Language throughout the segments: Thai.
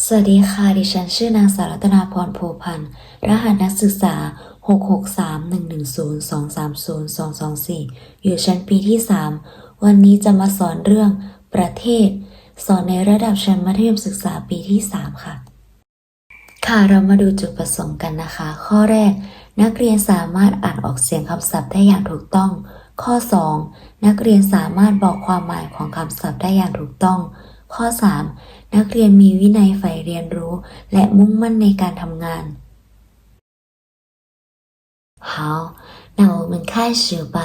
สวัสดีค่ะ ดิฉันชื่อนางสาวรัตนาพรโพพันธ์ รหัสนักศึกษา 663-110-230-224 อยู่ชั้นปีที่ 3 วันนี้จะมาสอนเรื่องประเทศ สอนในระดับชั้นมัธยมศึกษาปีที่ 3 ค่ะ ค่ะ เรามาดูจุดประสงค์กันนะคะ ข้อแรก นักเรียนสามารถอ่านออกเสียงคำศัพท์ได้อย่างถูกต้อง ข้อ 2 นักเรียนสามารถบอกความหมายของคำศัพท์ได้อย่างถูกต้อง ข้อ 3 นักเรียนมีวินัยใฝ่เรียนรู้ และมุ่งมั่นในการทำงาน 好，那我们开始吧。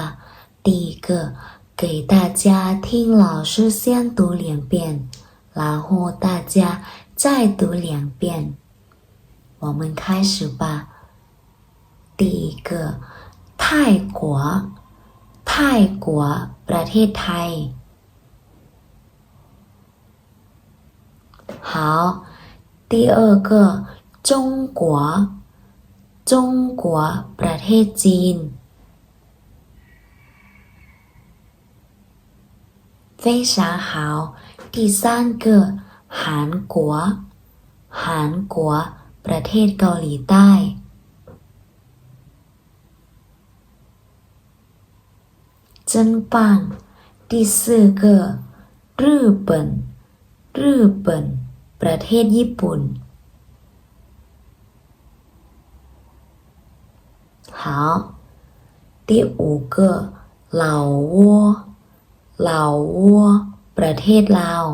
第一个，给大家听老师先读两遍，然后大家再读两遍。我们开始吧。第一个，泰国，泰国ประเทศไทย 好，第二个，中国，中国ประเทศจีน 非常好。第三个，韩国，韩国ประเทศเกาหลีใต้ 真棒。第四个，日本，日本 ประเทศญี่ปุ่น 好。第五个，老挝，老挝ประเทศลาว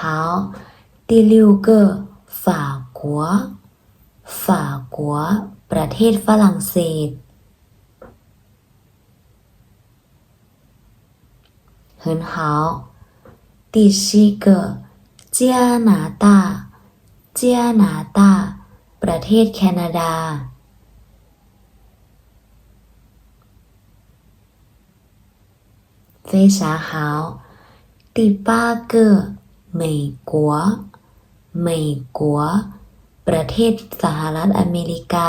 好。第六个，法国，法国ประเทศฝรั่งเศส 很好。第七个，加拿大，加拿大ประเทศแคนาดา 非常好。第八个，美国，美国ประเทศสหรัฐอเมริกา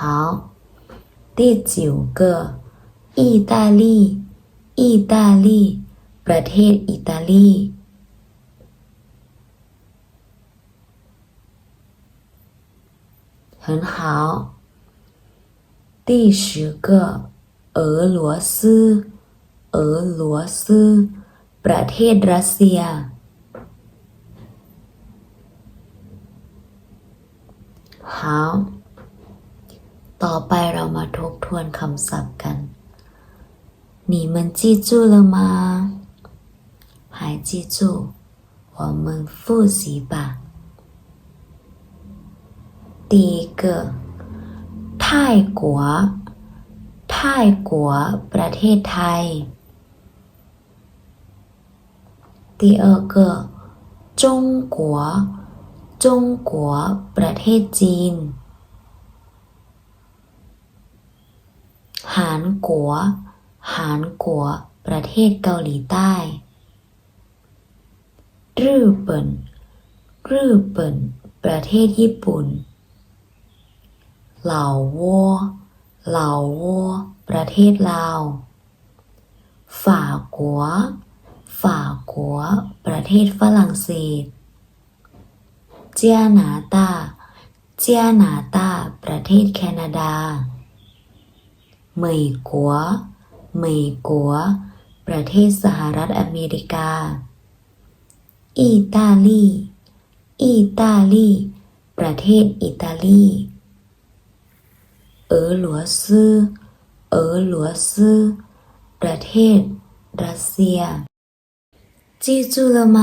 好。第九个，意大利，意大利ประเทศอิตาลี 很好。第十个，俄罗斯，俄罗斯ประเทศรัสเซีย 好。 ต่อไปเรามาทบทวนคำศัพท์กัน你们记住了吗还记住我们复习吧第一个泰国泰国ประเทศไทย第二个中国中国ประเทศจีน หานกัว หานกัว ประเทศเกาหลีใต้รื่อเปิ่นรื่อเปิ่น ประเทศญี่ปุ่น เหล่าวัว เหล่าวัว ประเทศลาว ฝ่ากัว ฝ่ากัว ประเทศฝรั่งเศส เจียนาตา เจียนาตา ประเทศแคนาดา เหมยกัว เหมยกัว ประเทศสหรัฐอเมริกา อิตาลี อิตาลี ประเทศอิตาลี เออหลัวซื่อ เออหลัวซื่อ ประเทศรัสเซีย记住了吗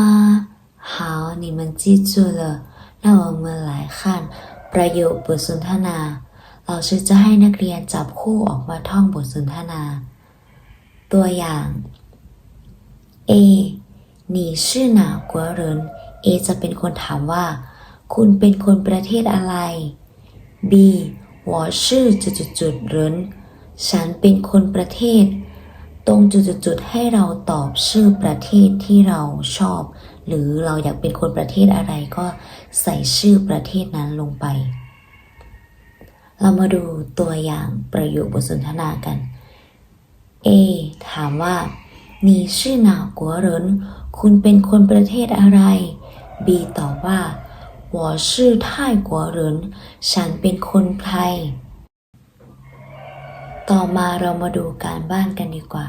好你们记住了那我们来看ประโยคบทสนทนา เราชื่อจะให้นักเรียนจับคู่ออกมาท่องบทสนทนา ตัวอย่าง A 你是哪国人 A จะเป็นคนถามว่า คุณเป็นคนประเทศอะไร B 我是จุดจุดจุด人ฉันเป็นคนประเทศ ตรงจุดจุดจุดให้เราตอบชื่อประเทศที่เราชอบ หรือเราอยากเป็นคนประเทศอะไรก็ใส่ชื่อประเทศนั้นลงไป เรามาดูตัวอย่างประโยคบทสนทนากัน A ถามว่า你是哪国人คุณเป็นคนประเทศอะไร B ตอบว่า我是泰国人ฉันเป็นคนไทย ต่อมาเรามาดูการบ้านกันดีกว่า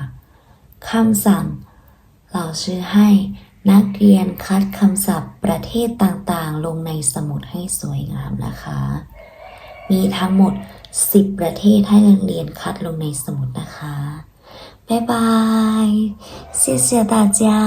คำสั่ง เราชื่อให้นักเรียนคัดคำศัพท์ประเทศต่างๆ ลงในสมุดให้สวยงามนะคะ มีทั้งหมด 10 ประเทศให้นักเรียนคัดลงในสมุดนะคะ บ๊ายบายเสียเตาจ้า